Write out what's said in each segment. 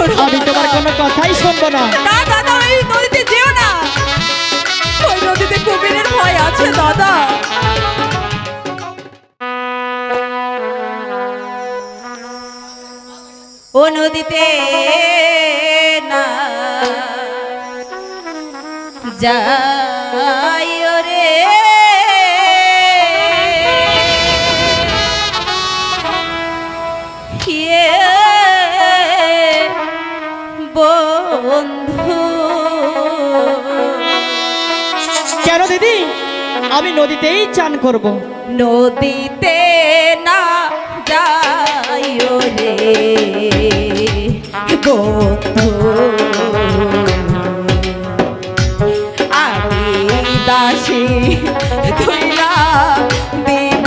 আমি তোমার কোনো কথাই শুনব না। না দাদা ওই নদীতে যেও না। ওই নদীতে কুমিরের ভয় আছে দাদা। ও নদীতে না। যাই আমি নদীতেই চান করব। নদীতে না যাইও রে। বন্ধু আমি দাসী তুইলা দিব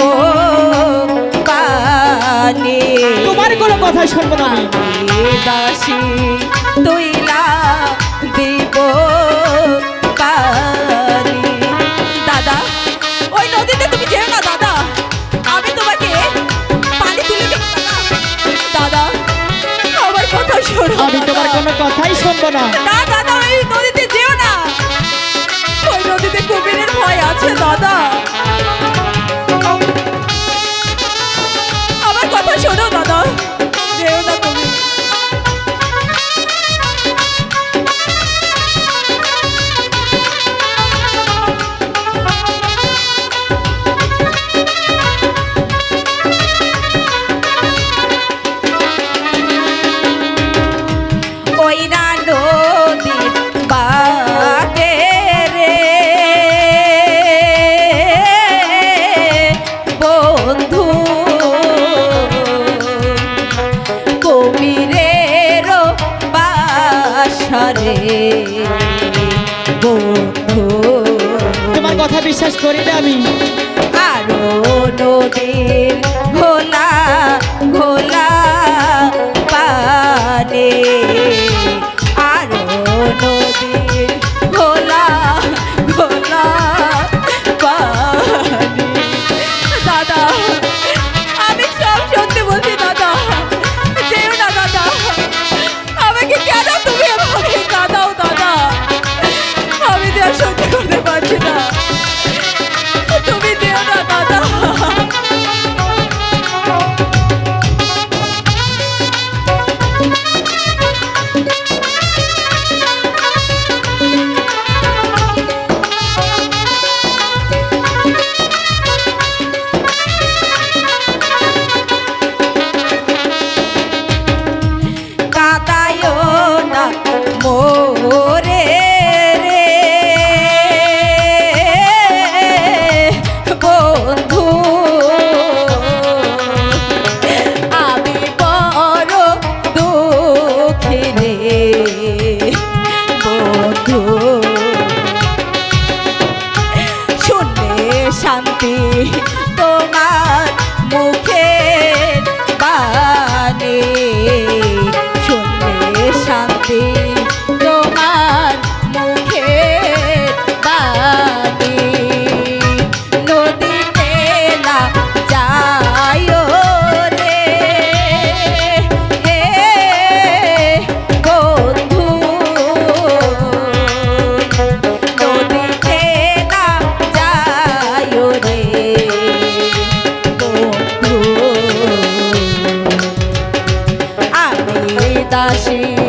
পানি। তোমার কোনো কথা শুনব না দাসী তুইলা কোনো কথাই শুনব না। দাদা ওই নদীতে যেও না। ওই নদীতে কুমিরের ভয় আছে, দাদা। বাসরে বন্ধু তোমার কথা বিশ্বাস করি না আমি। আরও ঘোলা ঘোলা পানে রে বন্ধু। শান্তি তোমার মুখে। দাসী